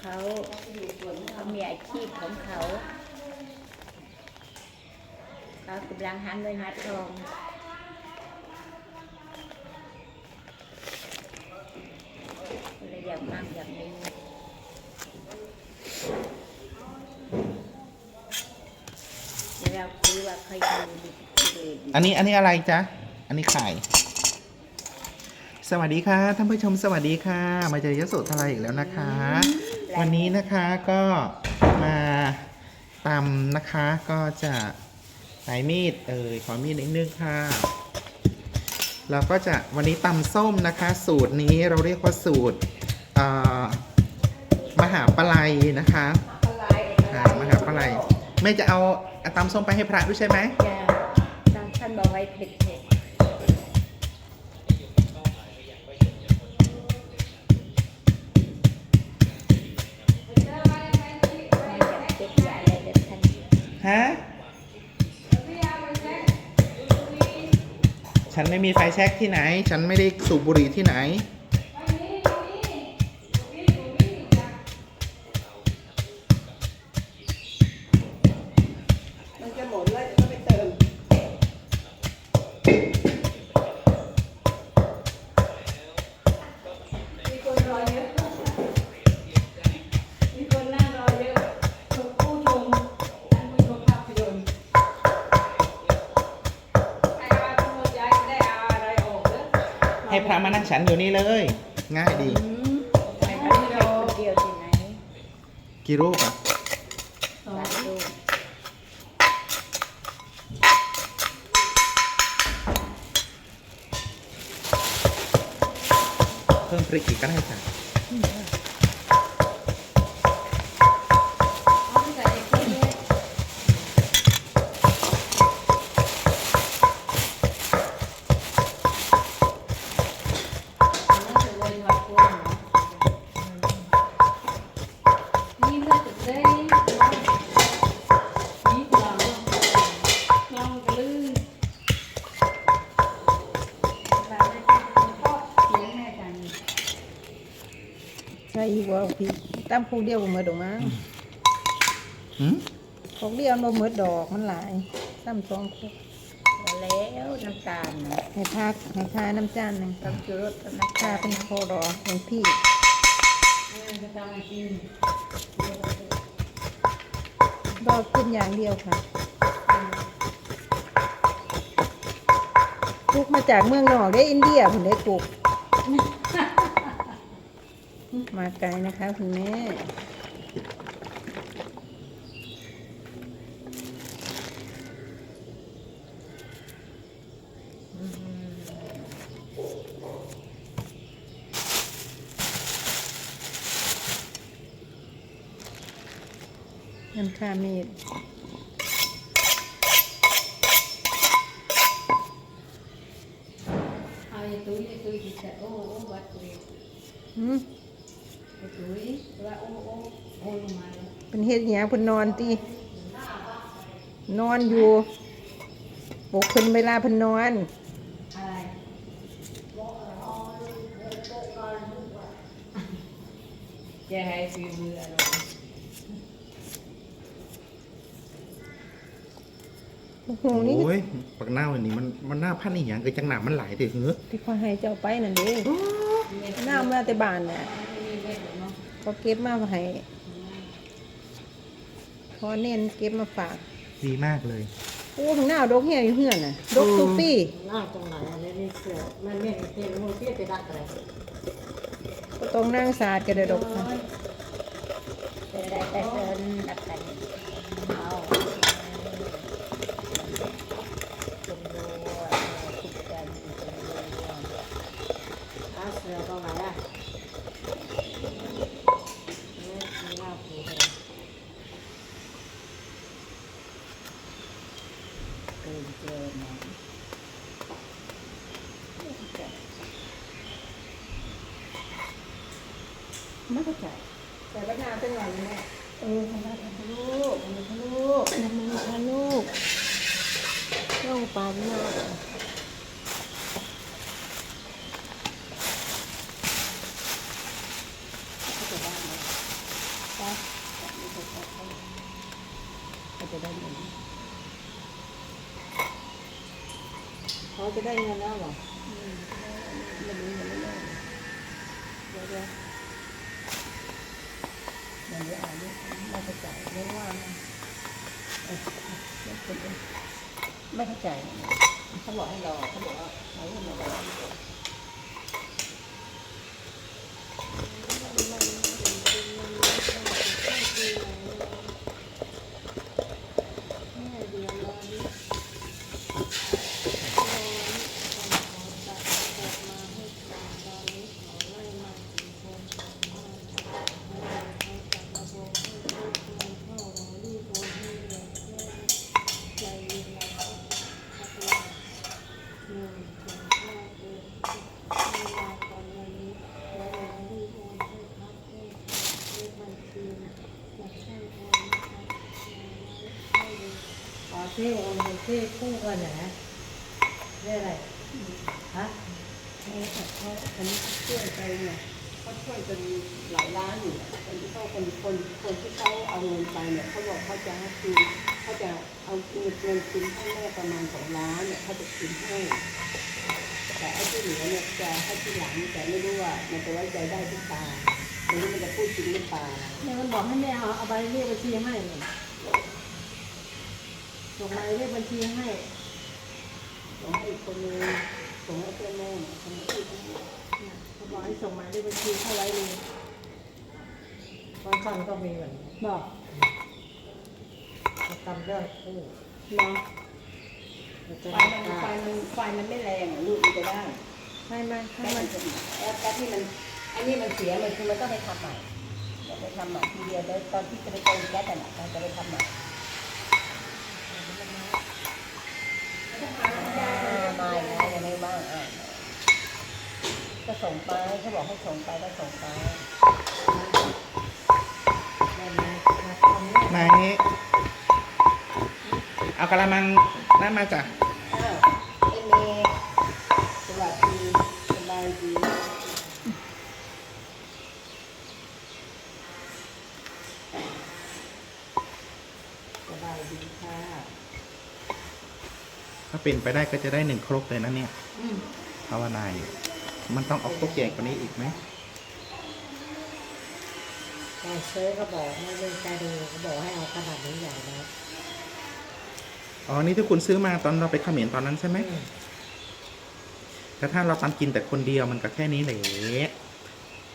เขาเขามีอาชีพของเขาเขากำลังหาเงินหาทองเลยอยากมั่งอยากมีเดี๋ยวเราคุยว่าใครดูดีดีอันนี้อันนี้อะไรจ๊ะ อันนี้ไข่สวัสดีค่ะท่านผู้ชมสวัสดีค่ะ มาเจอยโสธราอีกแล้วนะคะ วันนี้นะคะก็มาตำนะคะก็จะใช้มีดเอ่ยขอมีดนิดนึงค่ะเราก็จะวันนี้ตำส้มนะคะ สูตรนี้เราเรียกว่าสูตรเอ่อมหาปลายนะคะค่ะมหาปลายแม่จะเอาตำส้มไปให้พระด้วยใช่ไหมจะตามท่านบอกไว้เผ็ด ฮะ ฉันไม่มีไฟแช็กที่ไหน ฉันไม่ได้สูบบุหรี่ที่ไหน ให้พระมานั่งฉันอยู่นี่เลย ง่ายดีอืมไม่ทำให้คนเดียวที่ไหนกี่รูปอะสาธุเพิ่มพริกอีกก็ได้จ้ะ อีกว่าพี่ตั้มพวกเดียวบ่หมดดอกมั้งหืมพวกเดียวบ่หมดดอกมันหลายตั้มสองพวกพอแล้วน้ำตาลนะให้พักให้ทาน้ำจานหนึ่งต้องชูรสต้องน้ำทาตาลเป็นโคดอกเป็นพี่แม่จะทำให้กินดอกขึ้นอย่างเดียวค่ะปลูกมาจากเมืองนอกได้อินเดียผมได้ปลูก มาไกลนะคะคุณแม่น้ำชาเมดเอาไอ้ตุ้ยไอ้ตุ้ยที่จะโอ้โอ้วัดตุ้ยหืมไอ้ตุ้ยว่าโอ้โอ้โอ้ลงมาแล้ว เป็นเฮ็ดหยังเพิ่นนอนตีนอนอยู่ปลุกเพิ่นเวลาเพิ่นนอนอะไรจะให้ฝีมืออะไรโอ้โหนี่โอ้ยปักหน้าวันนี้มันมันหน้าพันอีหยังเกิดจังหนามันหลายเถอะเหรอที่เขาให้เจ้าไปนั่นเด้น้ามาแต่บ้านน่ะมีเม็ด เนาะเขาเก็บมาให้พอเน้นเก็บมาฝากดีมากเลยโอ้ข้างหน้าดอกเหี้ยอยู่เฮือนน่ะดอกทุกปีหน้าตรงไหนอันนี้นี่เสือมันไม่เห็นเป็นหัวเตี้ยไปดักอะไรก็ต้องนั่งสาดกันเด้อดอกค่ะเป็นไรแต่เดิน ไม่เข้าใจแต่มะนาเป็กหน่อยนะแม่เออทำได้ทำลูกทำลูกทำลูกทำลูกต้องปานมากจะได้เงินเขาจะได้เงินแล้วหรอไม่รู้เงินไม่ได้เดี๋ยว เดี๋ยวเดี๋ยวเดี๋ยวอ่านไม่เข้าใจไม่ว่าไม่เข้าใจไม่เข้าใจเขาบอกให้รอเขาบอกว่าเขาให้มารอ ที่โอนเป็นที่คู่กันนะเรียกอะไรฮะเขาเขาอันนี้เขาช่วยไปไงเขาช่วยกันหลายล้านอยู่คนที่เขาคนคนคนที่เขาเอาเงินไปเนี่ยเขาบอกเขาจะให้คืนเขาจะเอาเงินเงินคืนให้แม่ประมาณสองล้านเนี่ยเขาจะคืนให้ แต่ไอ้ที่เหลือเนี่ยจะให้ที่หลังแต่ไม่รู้ว่ามันจะไว้ใจได้หรือเปล่าไม่รู้มันจะพูดจริงหรือเปล่าแม่มันบอกให้แม่เอาเอาใบเลขบัญชีให้เนี่ยส่งใบเลขบัญชีให้ส่งให้อีกคนนึงส่งให้เพื่อนแม่ส่งให้อีกคนนึงเนี่ยเขาบอกให้ส่งหมายเลขบัญชีเข้าไว้เลยบางคนก็มีเหมือนกันบอกเขาทำเรื่องคู่เนาะเราจะ ไฟได้มันไฟค่ามันไฟมันไม่แรงอะลูกมันจะได้ไม่ไม่ถ้าแค่มัมันนจะแล้วแต่ที่มันไอ้นี่มันเสียมันคือมันต้องไปทำใหม่เดี๋ยวไปทำใหม่ทีเดียวแล้วตอนที่จะไปเติมแก๊สน่ะเราจะไปทำใหม่อ่ามาอีกแล้วยังไม่ว่างอ่าก็ส่งไปเขาบอกให้ส่งไปก็ส่งไปได้ไหมมาทำเนี่ยไหนเอากระมัง นั่นมาจ้ะอ้าวเอ็มเอสวัสดีสบายดีสบายดีค่ะถ้าเป็นไปได้ก็จะได้หนึ่งครกเลยนะเนี่ยอืมภาวนาอยู่มันต้องเอาตุ๊กใหญ่กว่านี้อีกไหมแต่ซื้อก็บอกไม่เล่นใจดูเขาบอกให้เอาขนาดนี้ใหญ่นะ อ๋อ นี่ที่คุณซื้อมาตอนเราไปเขมรตอนนั้นใช่ไหมอืมแต่ถ้าเราตันกินแต่คนเดียวมันก็แค่นี้แหละ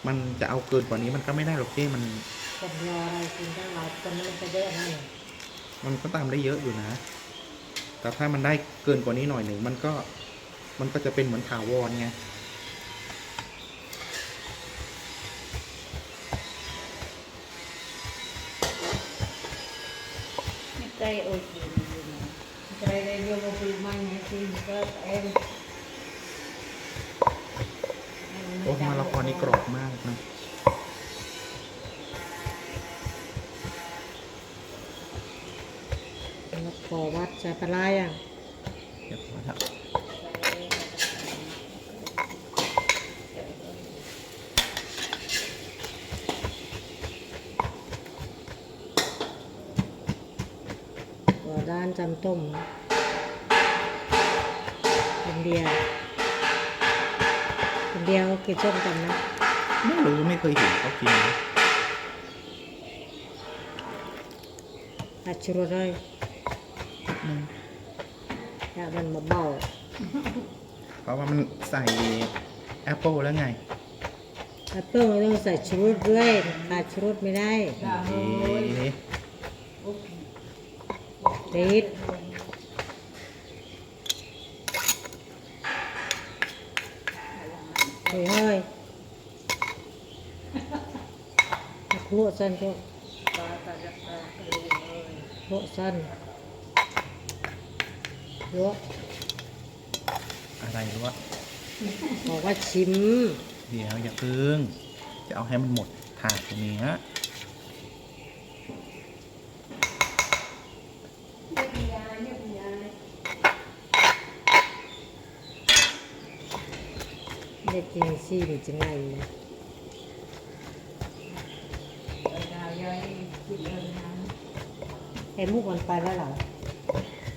มันจะเอาเกินกว่านี้มันก็ไม่ได้หรอกเจ้มันคนรออะไรกินทั้งเราคนนั้นจะเยอะนั่นมันก็ตามได้เยอะอยู่นะ แต่ถ้ามันได้เกินกว่านี้หน่อยหนึ่งมันก็ มันก็จะเป็นเหมือนถาวรไงไม่ใจโอเค ดีนะจะได้ได้เยอะกว่าปีใหม่ไงปีก็เอ็มโอ้มะละกอนี่กรอบมากนะแล้วพอวัดใส่ปลาร้าอะเรียบร้อยแล้ว ตัวด้าน จำต้มคนเดียวคนเดียวก็กินส้มตำนะไม่รู้ไม่เคยเห็นเขากินนะอัดชูรสเลยอืมอยากมันมาเบาเพราะว่ามันใส่แอปเปิลแล้วไงแอปเปิ้ลต้องใส่ชูรสด้วยขาดชูรสไม่ได้เอ๊ะติดเฮ้ยเฮ้ยครัวสั้นก็ครัวสั้นครัวอะไรรู้วะบอกว่าชิม เดี๋ยวอย่าพึ่ง จะเอาให้มันหมดถาดตรงนี้ เด็กกินซี่นี่จะไงนะดายายกินเลยนะเห็นมุกมันไปแล้วเหรอ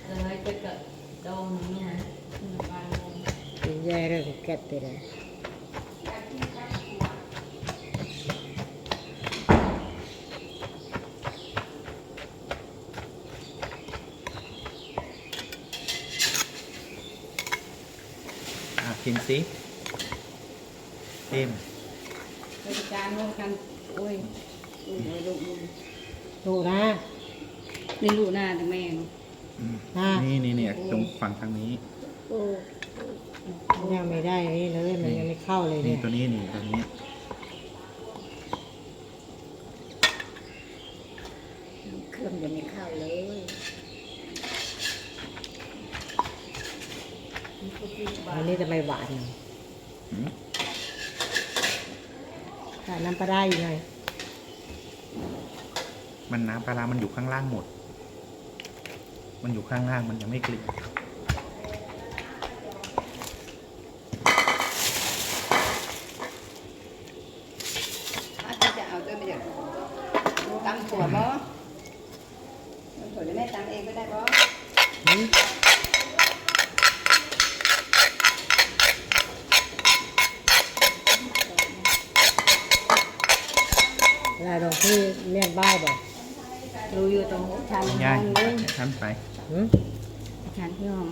อะไรไปกับดองนู่นไหมหนึ่งวันกินแย่เลยแกะไปเลยอะกินสิ เต็มไปจานร่วมกันโอ้ยโอ้ยลูกมึงดูนะนี่ลูกหน้าแต่แม่งอืมอะนี่นี่เนี่ยตรงฝั่งทางนี้ โอ้ยังไม่ได้นี่เลยมันยังไม่เข้าเลยนี่เนี่ยตัวนี้นี่ตัวนี้เครื่องยังไม่เข้าเลยอันนี้จะไม่หวาน อืม แต่น้ำปลาได้อยู่ไงมันน้ำปลาร้ามันอยู่ข้างล่างหมด มันอยู่ข้างล่างมันยังไม่กลิ่น อาจจะเอาด้วยไม่เดี๋ยวตำถั่วบ่ตำถั่วจะแม่ตำเองก็ได้บ่ หืม เวลาตรงที่เมี่ยงบ้ายบอกดูอยู่ตรงชั้นยายห้องเลยทำไปหืมชั้นที่ห้อง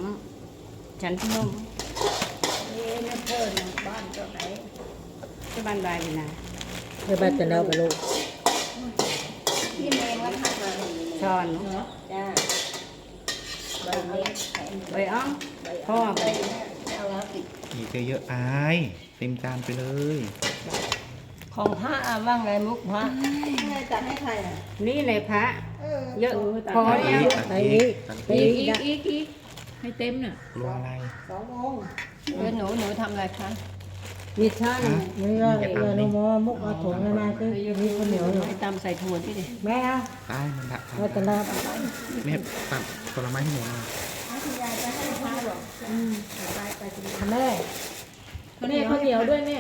ชั้นที่ห้องเอ๊ะเพิ่นน่ะบ้านเจ้าไหนที่บ้านบายนี่นะเพื่อบ้านจะเล่าไปลูกพี่เมย์ว่าทำมาช้อนจ้าใบเล็กใบอ้อมพ่อใบไปเอาแล้วติดอีกเยอะๆอายเต็มจานไปเลย ของพระว่างไงมุกพระไงจัดให้ใครอะนี่เลยพระเยอะพอตัดแล้วอีกตัดไปอีอีกกตัดไปอีกอีอีกกอีกอีกให้เต็มน่ะรวอะไรสองโมงเออหนูหนูทำอะไรคะมีช่างนี่ก็เออโนโมมุกเอาถุงมาคือมีข้าวเหนียวอยู่ไปตำใส่ถั่วที่ดิแม่เอาตายมันละเราจะเล่าแม่ตัดผลไม้ให้หนูหน่อยแม่แม่ข้าวเหนียวด้วยแม่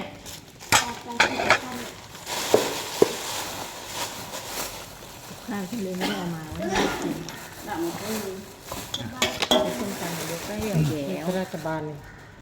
ข้าวที่เลยไม่ได้เอามาไว้ให้กินดำคือส้มตำเดี๋ยวก็เหี่ยวแย่รัฐบาลเลย